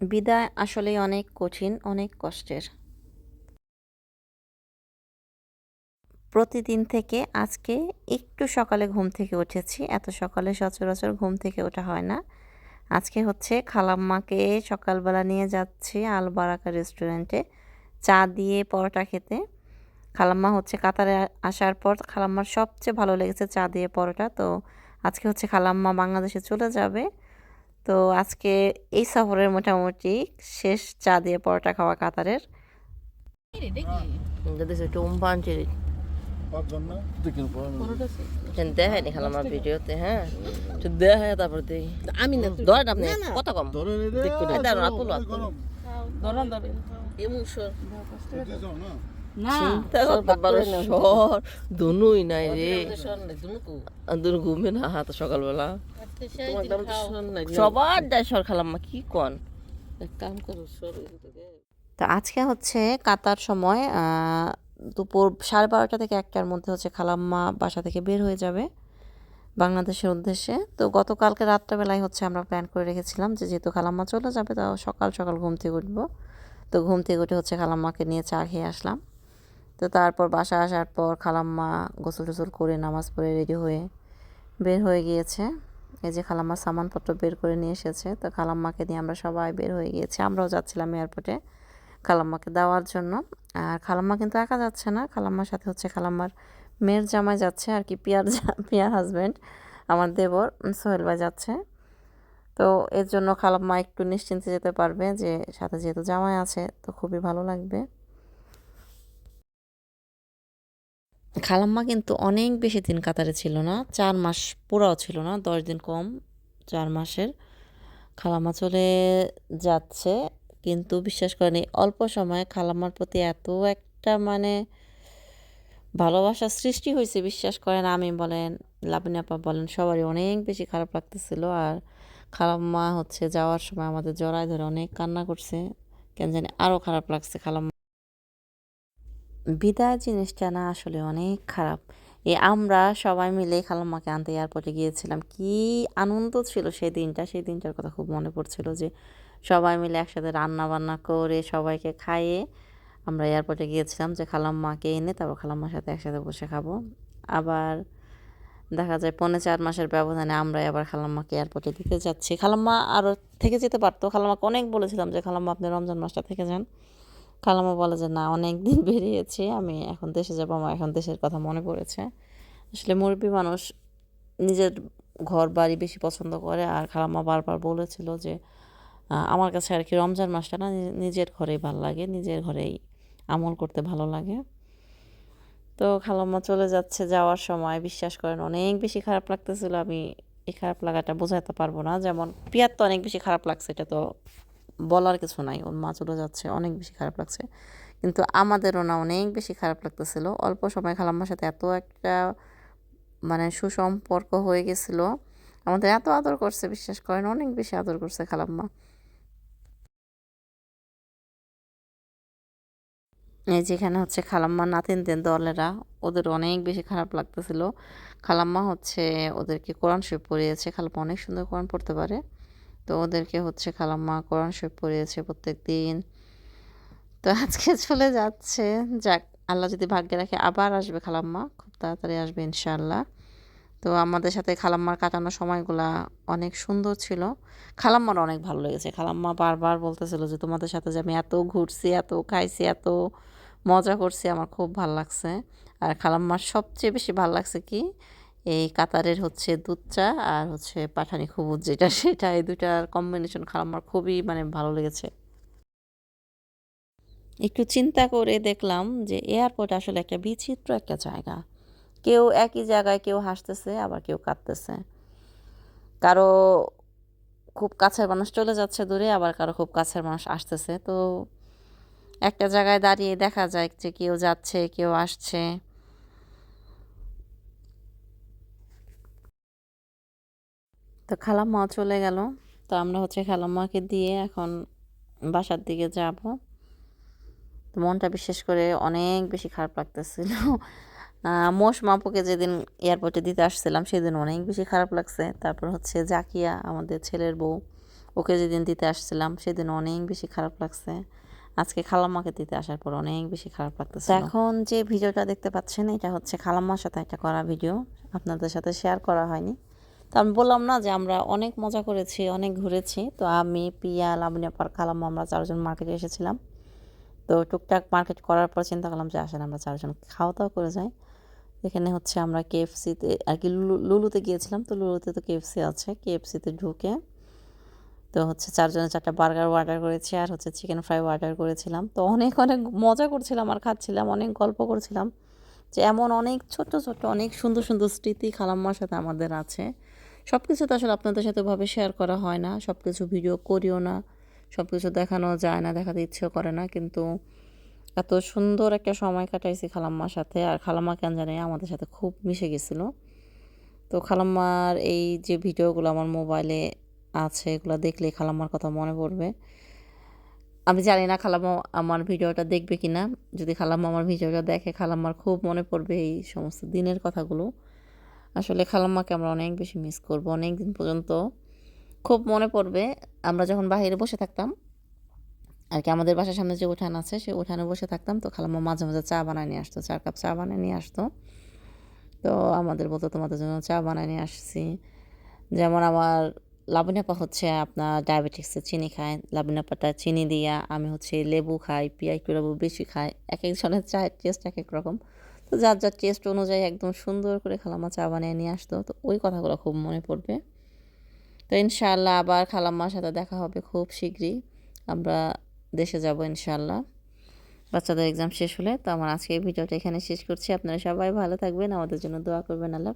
বিদায় আসলেই অনেক কঠিন, অনেক কষ্টের। প্রতিদিন থেকে আজকে একটু সকালে ঘুম থেকে উঠেছি, এত সকালে সচরাচর ঘুম থেকে ওঠা হয় না। আজকে হচ্ছে খালাম্মাকে সকালবেলা নিয়ে যাচ্ছি আল বারাকা রেস্টুরেন্টে, চা দিয়ে পরোটা খেতে। খালাম্মা হচ্ছে কাতারে আসার পর খালাম্মার সবচেয়ে ভালো লেগেছে চা দিয়ে পরোটা, তো আজকে হচ্ছে খালাম্মা বাংলাদেশে চলে যাবে। তো আজকে এই সফরের মোটামুটি শেষ চা দিয়ে পরোটা খাওয়া কাতারের। ভিডিওতে হ্যাঁ? তারপর আমি ধরেন আপনি কত কম? নাই রে। দুনু ঘুমবে না হাত সকালবেলা। সবার দেয় সর খালাম্মা কি কন? এক কাম করো সর তো আজকে হচ্ছে কাতার সময় দুপুর সাড়ে বারোটা থেকে একটার মধ্যে হচ্ছে খালাম্মা বাসা থেকে বের হয়ে যাবে বাংলাদেশের উদ্দেশ্যে। তো গতকালকে রাত্রেবেলায় হচ্ছে আমরা প্ল্যান করে রেখেছিলাম যে যেহেতু খালাম্মা চলে যাবে তাও সকাল সকাল ঘুম থেকে উঠবো। তো ঘুম থেকে উঠে হচ্ছে খালাম্মাকে নিয়ে চা খেয়ে আসলাম। তো তারপর বাসা আসার পর খালাম্মা গোসল টোসল করে নামাজ পড়ে রেডি হয়ে বের হয়ে গিয়েছে। এই যে খালাম্মা সামানপত্র বের করে নিয়ে এসেছে, তো খালাম্মাকে নিয়ে আমরা সবাই বের হয়ে গিয়েছি। আমরাও যাচ্ছিলাম এয়ারপোর্টে খালাম্মাকে দেওয়ার জন্য। আর খালাম্মা কিন্তু একা যাচ্ছে না, খালাম্মার সাথে হচ্ছে খালাম্মার মেয়ের জামাই যাচ্ছে, আর কি পিয়ার পিয়ার হাজব্যান্ড আমার দেবর সোহেল ভাই যাচ্ছে। তো এর জন্য খালাম্মা একটু নিশ্চিন্তে যেতে পারবে যে সাথে যেহেতু জামাই আছে, তো খুবই ভালো লাগবে। খালাম্মা কিন্তু অনেক বেশি দিন কাতারে ছিল না, চার মাস পুরাও ছিল না, দশ দিন কম, চার মাসের। খালাম্মা চলে যাচ্ছে, কিন্তু বিশ্বাস করেন এই অল্প সময়ে খালাম্মার প্রতি এত একটা মানে ভালোবাসা সৃষ্টি হয়েছে, বিশ্বাস করেন আমি বলেন, লাবণী আপা বলেন, সবারই অনেক বেশি খারাপ লাগতেছিল। আর খালাম্মা হচ্ছে যাওয়ার সময় আমাদের জড়ায় ধরে অনেক কান্না করছে, কেন জানি আরও খারাপ লাগছে খালাম্মা। বিদায় জিনিসটা না আসলে অনেক খারাপ। এ আমরা সবাই মিলে খালাম্মাকে আনতে এয়ারপোর্টে গিয়েছিলাম। কি আনন্দ ছিল সেই দিনটা। সেই দিনটার কথা খুব মনে পড়ছিল যে সবাই মিলে একসাথে রান্না বান্না করে সবাইকে খাইয়ে আমরা এয়ারপোর্টে গিয়েছিলাম যে খালাম্মাকে এনে তারপর খালাম্মার সাথে একসাথে বসে খাব। আবার দেখা যায় পৌনে চার মাসের ব্যবধানে আমরা আবার খালাম্মাকে এয়ারপোর্টে দিতে যাচ্ছি। খালাম্মা আরও থেকে যেতে পারতো। খালাম্মাকে অনেক বলেছিলাম যে, খালাম্মা, আপনি রমজান মাসটা থেকে যান। খালাম্মা বলে যে, না, অনেক দিন বেরিয়েছি, আমি এখন দেশে যাব, আমার এখন দেশের কথা মনে পড়েছে। আসলে মুরব্বী মানুষ নিজের ঘর বাড়ি বেশি পছন্দ করে, আর খালাম্মা বারবার বলেছিল যে আমার কাছে আর কি রমজান মাসটা না, নিজের ঘরেই ভালো লাগে, নিজের ঘরেই আমল করতে ভালো লাগে। তো খালাম্মা চলে যাচ্ছে যাওয়ার সময়। বিশ্বাস করেন, অনেক বেশি খারাপ লাগতেছিল, আমি এই খারাপ লাগাটা বোঝাতে পারব না। যেমন, পিয়ার তো অনেক বেশি খারাপ লাগছে, এটা তো বলার কিছু নাই। ওর মা চলে যাচ্ছে, অনেক বেশি খারাপ লাগছে। কিন্তু আমাদেরও না অনেক বেশি খারাপ লাগতেছিল। অল্প সময় খালাম্মার সাথে এত একটা মানে সুসম্পর্ক হয়ে গেছিল। আমাদের এত আদর করছে, বিশ্বাস করেন, অনেক বেশি আদর করছে খালাম্মা। এই যেখানে হচ্ছে খালাম্মা নাতিনদের দলেরা, ওদের অনেক বেশি খারাপ লাগতেছিল। খালাম্মা হচ্ছে ওদেরকে কোরআন শরীফ পড়িয়েছে। খালাম্মা অনেক সুন্দর কোরআন পড়তে পারে। তো ওদেরকে হচ্ছে খালাম্মা কোরআন শরীফ পড়িয়েছে প্রত্যেক দিন তো আজকে চলে যাচ্ছে। যাক, আল্লাহ যদি ভাগ্যে রাখে আবার আসবে খালাম্মা, খুব তাড়াতাড়ি আসবে ইনশাআল্লাহ। তো আমাদের সাথে খালাম্মার কাটানো সময়গুলা অনেক সুন্দর ছিল। খালাম্মার অনেক ভালো লেগেছে। খালাম্মা বারবার বলতেছিল যে, তোমাদের সাথে যে আমি এত ঘুরছি, এত খাইছি, এত মজা করছি, আমার খুব ভালো লাগছে। আর খালাম্মার সবচেয়ে বেশি ভালো লাগছে কি? এই কাতারের হচ্ছে দুধ চা আর হচ্ছে পাঠানি খুবুজ যেটা, সেটা এই দুটার কম্বিনেশন খালাম্মার খুবই মানে ভালো লেগেছে। একটু চিন্তা করে দেখলাম যে এয়ারপোর্ট আসলে একটা বিচিত্র একটা জায়গা। কেউ একই জায়গায় কেউ হাসতেছে, আবার কেউ কাঁদতেছে। কারও খুব কাছের মানুষ চলে যাচ্ছে দূরে, আবার কারও খুব কাছের মানুষ আসতেছে। তো একটা জায়গায় দাঁড়িয়ে দেখা যায় যে কেউ যাচ্ছে, কেউ আসছে। তো খালাম্মাও চলে গেল। তো আমরা হচ্ছে খালাম্মাকে দিয়ে এখন বাসার দিকে যাব। তো মনটা বিশেষ করে অনেক বেশি খারাপ লাগতেছিল। মোশ মাপুকে যেদিন এয়ারপোর্টে দিতে আসছিলাম, সেদিন অনেক বেশি খারাপ লাগছে। তারপর হচ্ছে জাকিয়া, আমাদের ছেলের বউ, ওকে যেদিন দিতে আসছিলাম, সেদিন অনেক বেশি খারাপ লাগছে। আজকে খালাম্মাকে দিতে আসার পর অনেক বেশি খারাপ লাগতেছে এখন যে ভিডিওটা দেখতে পাচ্ছেন, এটা হচ্ছে খালাম্মার সাথে একটা করা ভিডিও। আপনাদের সাথে শেয়ার করা হয়নি। তো আমি বললাম না যে আমরা অনেক মজা করেছি, অনেক ঘুরেছি। তো আমি, পিয়া লাবণিয়া পার খালাম্মা আমরা চারজন মার্কেটে এসেছিলাম। তো টুকটাক মার্কেট করার পর চিন্তা করলাম যে আসেন আমরা চারজন খাওয়া দাওয়া করে যাই। এখানে হচ্ছে আমরা কেএফসিতে আর কি লুলু- লুলুতে গিয়েছিলাম, তো লুলুতে তো কেএফসি আছে। কেএফসিতে ঢুকে তো হচ্ছে চারজনে চারটা বার্গার অর্ডার করেছি আর হচ্ছে চিকেন ফ্রাই অর্ডার করেছিলাম। তো অনেক অনেক মজা করছিলাম আর খাচ্ছিলাম, অনেক গল্প করছিলাম যে এমন অনেক ছোট ছোট অনেক সুন্দর সুন্দর স্মৃতি খালাম্মার সাথে আমাদের আছে। সব কিছু তো আসলে আপনাদের সাথে ভাবে শেয়ার করা হয় না। সব কিছু ভিডিও করিও না। সব কিছু দেখানো যায় না, দেখাতে ইচ্ছেও করে না। কিন্তু এত সুন্দর একটা সময় কাটাইছি খালাম্মার সাথে। আর খালাম্মা কেন জানি আমাদের সাথে খুব মিশে গেছিল। তো খালাম্মার এই যে ভিডিওগুলো আমার মোবাইলে আছে, এগুলো দেখলে খালাম্মার কথা মনে পড়বে। আমি জানি না খালাম্মা আমার ভিডিওটা দেখবে কি না যদি খালাম্মা আমার ভিডিওটা দেখে, খালাম্মার খুব মনে পড়বে এই সমস্ত দিনের কথাগুলো। আসলে খালাম্মাকে আমরা অনেক বেশি মিস করব অনেক দিন পর্যন্ত। খুব মনে পড়বে, আমরা যখন বাইরে বসে থাকতাম, আর কি আমাদের বাসার সামনে যে উঠান আছে সেই উঠানে বসে থাকতাম, তো খালাম্মা মাঝে মাঝে চা বানায় নিয়ে আসতো, চার কাপ চা বানিয়ে নিয়ে আসতো। তো আমাদের বলতো তোমাদের জন্য চা বানিয়ে নিয়ে আসছি। যেমন আমার লাবণীপা হচ্ছে আপনার ডায়াবেটিক্সে চিনি খায় লাবণীপাটা চিনি দিয়া আমি হচ্ছে লেবু খাই, পিঁয়াজ একটু লেবু বেশি খাই, এক একজনের চায়ের টেস্ট এক এক রকম। তো যার যার টেস্ট অনুযায়ী একদম সুন্দর করে খালাম্মা চা বানিয়ে নিয়ে আসতো। তো ওই কথাগুলো খুব মনে পড়বে। তো ইনশাল্লাহ আবার খালাম্মার সাথে দেখা হবে খুব শীঘ্রই। আমরা দেশে যাব ইনশাল্লাহ বাচ্চাদের এক্সাম শেষ হলে। তো আমার আজকে এই ভিডিওটা এখানে শেষ করছি। আপনারা সবাই ভালো থাকবেন। আমাদের জন্য দোয়া করবেন আল্লাহ।